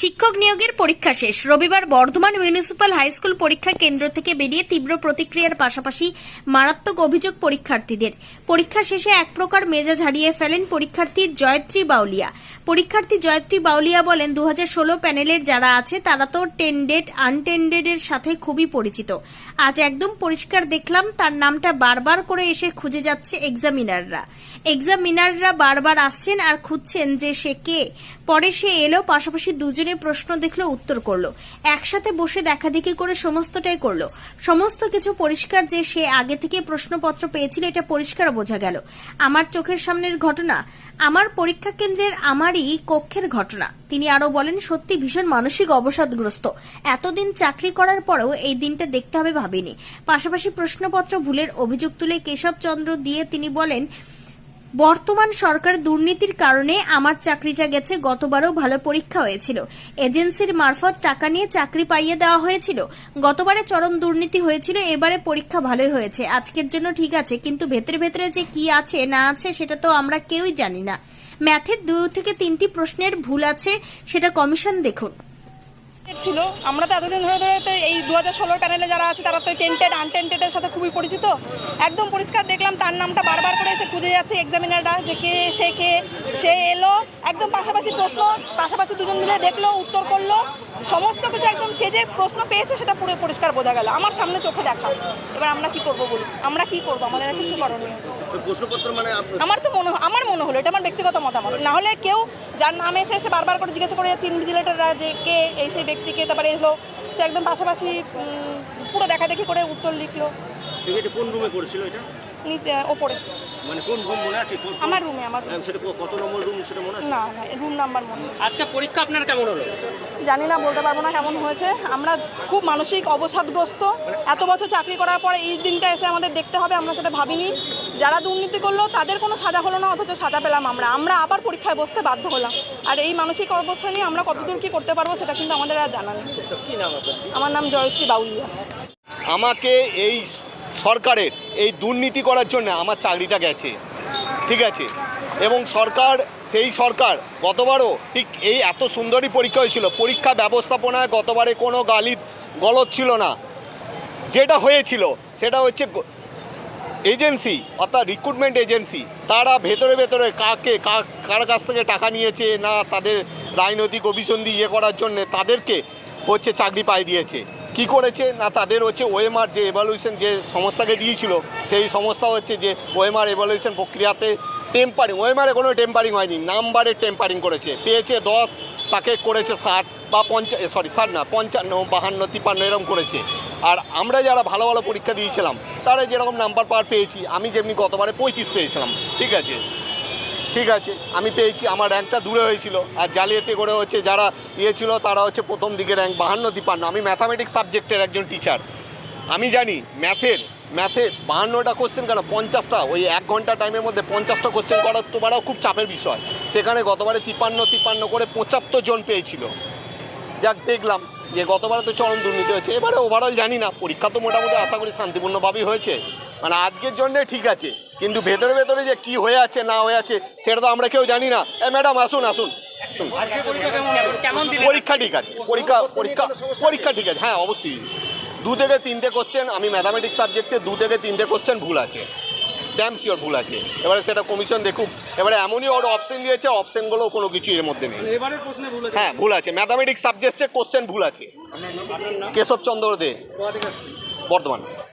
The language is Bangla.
শিক্ষক নিয়োগের পরীক্ষা শেষ। রবিবার বর্ধমান মিউনিসিপ্যাল হাই স্কুল পরীক্ষা কেন্দ্র থেকে বেরিয়ে তীব্র প্রতিক্রিয়ার পাশাপাশি মারাত্মক অভিযোগ পরীক্ষার্থীদের। পরীক্ষা শেষে এক প্রকার মেজাজ হারিয়ে ফেলেন পরীক্ষার্থী জয়ত্রী বাউলিয়া। পরীক্ষার্থী জয়ত্রী বাউলিয়া বলেন দু হাজার ষোলো প্যানেলের যারা আছে, তারা তো টেন্ডেড, আনটেন্ডেড এর সাথে খুবই পরিচিত। আজ একদম পরিষ্কার দেখলাম, তার নামটা বারবার করে এসে খুঁজে যাচ্ছে এক্সামিনাররা। এক্সামিনাররা বারবার আসছেন আর খুঁজছেন যে সে কে। পরে সে এলো, পাশাপাশি দুজনে প্রশ্ন দেখল, উত্তর করল। একসাথে বসে দেখাদেখি করে সমস্তটাই করল। সমস্ত কিছু পরিষ্কার যে সে আগে থেকে প্রশ্নপত্র পেয়েছিল, এটা পরিষ্কার বোঝা গেল। আমার চোখের সামনের ঘটনা, আমার পরীক্ষা কেন্দ্রের আমারই কক্ষের ঘটনা। তিনি আরও বলেন, সত্যি ভীষণ মানসিক অবসাদগ্রস্ত। এতদিন চাকরি করার পরেও এই দিনটা দেখতে হবে ভাবিনি। পাশাপাশি প্রশ্নপত্র ভুলের অভিযোগ তুলে কেশবচন্দ্র দিয়ে তিনি বলেন বর্তমান সরকার দুর্নীতির কারণে আমার চাকরিটা গেছে, গতবারও ভালো পরীক্ষা হয়েছিল। এজেন্সির মারফত টাকা নিয়ে চাকরি পাইয়ে দেওয়া হয়েছিল। গতবারে চরম দুর্নীতি হয়েছিল, এবারে পরীক্ষা ভালোই হয়েছে। আজকের জন্য ঠিক আছে, কিন্তু ভেতরে ভেতরে যে কি আছে, না আছে, সেটা তো আমরা কেউই জানি না। ম্যাথের দু থেকে তিনটি প্রশ্নের ভুল আছে, সেটা কমিশন দেখুন। ছিল। আমরা তো এতদিন ধরে ধরে তো এই দু হাজার ষোলোর প্যানেলে যারা আছে, তারা তো টেন্টেড আনটেন্টেডের সাথে খুবই পরিচিত। একদম পরিষ্কার দেখলাম তার নামটা বারবার করে এসে খুঁজে যাচ্ছে এক্সামিনাররা যে কে, সে কে, সে এলো। একদম পাশাপাশি প্রশ্ন, পাশাপাশি দুজন মিলে দেখল, উত্তর করল। সমস্ত কিছু একদম সে যে প্রশ্ন পেয়েছে সেটা পুরো পরিষ্কার বোঝা গেল। আমার সামনে চোখে দেখা। এবার আমরা কি করব বলি আমরা কি করব? আমাদের আর কিছু করণীয় মানে আমার তো মনে আমার মনে হলো এটা আমার ব্যক্তিগত মতামত। না হলে কেউ যার নাম এসে এসে বারবার করে জিজ্ঞাসা করে যাচ্ছে ইনভিজিলেটাররা যে কে এই সেই ব্যক্তিকে তারপরে এলো। সে একদম পাশাপাশি পুরো দেখা দেখি করে উত্তর লিখলো। কোন রুমে করেছিল এটা? নিচে ওপরে। মানে কোন রুম মনে আছে? আমার রুমে আমার হ্যাঁ, সেটা কত নম্বর রুম সেটা মনে আছে? না না রুম নাম্বার মনে আজকে পরীক্ষা আপনার কেমন হলো? জানি না বলতে পারব না কেমন হয়েছে। আমরা খুব মানসিক অবসাদগ্রস্ত। এত বছর চাকরি করার পরে এই দিনটা এসে আমাদের দেখতে হবে আমরা সেটা ভাবিনি। যারা দুর্নীতি করল তাদের কোনো সাজা হলো না অথচ সাজা পেলাম আমরা। আমরা আবার পরীক্ষায় বসতে বাধ্য হলাম। আর এই মানসিক অবস্থা নিয়ে আমরা কতদূর কী করতে পারব সেটা কিন্তু আমাদের আর জানা নেই। কি আমার নাম জয়ত্রী বাউলিয়া। আমাকে এই সরকারের এই দুর্নীতি করার জন্য আমার চাকরিটা গেছে। ঠিক আছে? এবং সরকার, সেই সরকার গতবারও ঠিক এই এত সুন্দরই পরীক্ষা হয়েছিল। পরীক্ষা ব্যবস্থাপনায় গতবারে কোনো গালি গলত ছিল না। যেটা হয়েছিল, সেটা হচ্ছে এজেন্সি, অর্থাৎ রিক্রুটমেন্ট এজেন্সি, তারা ভেতরে ভেতরে কাকে কার কাছ থেকে টাকা নিয়েছে না তাদের রাজনৈতিক অভিসন্ধি ইয়ে করার জন্যে তাদেরকে হচ্ছে চাকরি পাই দিয়েছে। কি করেছে না তাদের হচ্ছে ওএমআর যে এভালুয়েশন যে সংস্থাকে দিয়েছিল, সেই সংস্থা হচ্ছে যে ওএমআর এভালুয়েশন প্রক্রিয়াতে টেম্পারিং ওএমআরে কোনো টেম্পারিং হয়নি নাম্বারে টেম্পারিং করেছে। পেয়েছে দশ, তাকে করেছে ষাট বা পঞ্চা সরি ষাট না, পঞ্চান্ন, বাহান্ন, তিপ্পান্ন, এরকম করেছে। আর আমরা যারা ভালো ভালো পরীক্ষা দিয়েছিলাম, তারা যেরকম নাম্বার পার পেয়েছি, আমি যেমনি গতবারে পঁয়ত্রিশ পেয়েছিলাম, ঠিক আছে? ঠিক আছে, আমি পেয়েছি, আমার র্যাঙ্কটা দূরে হয়েছিল। আর জালিয়াতি করে হচ্ছে যারা ইয়ে ছিল, তারা হচ্ছে প্রথম দিকে র্যাঙ্ক বাহান্ন তিপ্পান্ন। আমি ম্যাথামেটিক্স সাবজেক্টের একজন টিচার আমি জানি ম্যাথের ম্যাথে বাহান্নটা কোশ্চেন কেন? পঞ্চাশটা, ওই এক ঘণ্টা টাইমের মধ্যে পঞ্চাশটা কোশ্চেন করার তো বাড়াও খুব চাপের বিষয়। সেখানে গতবারে তিপান্ন তিপান্ন করে পঁচাত্তর জন পেয়েছিল। যাক, দেখলাম যে গতবারে তো চরম দুর্নীতি হয়েছে। এবারে ওভারঅল জানি না, পরীক্ষা তো মোটামুটি আশা করি শান্তিপূর্ণভাবেই হয়েছে। মানে আজকের জন্যে ঠিক আছে। কিন্তু ভেতরে ভেতরে যে কি হয়ে আছে না হয়ে আছে সেটা তো আমরা কেউ জানি না। এ ম্যাডাম আসুন আসুন। পরীক্ষা ঠিক আছে পরীক্ষা পরীক্ষা পরীক্ষা ঠিক আছে। হ্যাঁ অবশ্যই। দু থেকে তিনটে কোশ্চেন আমি ম্যাথামেটিক্স সাবজেক্টে দু থেকে তিনটে কোশ্চেন ভুল আছে। ড্যাম শিওর ভুল আছে। এবারে সেটা কমিশন দেখুক। এবারে এমনই ওর অপশন দিয়েছে অপশনগুলো কোনো কিছু এর মধ্যে নেই। হ্যাঁ ভুল আছে। ম্যাথামেটিক্স সাবজেক্টে কোশ্চেন ভুল আছে। কেশবচন্দ্র দে বর্ধমান।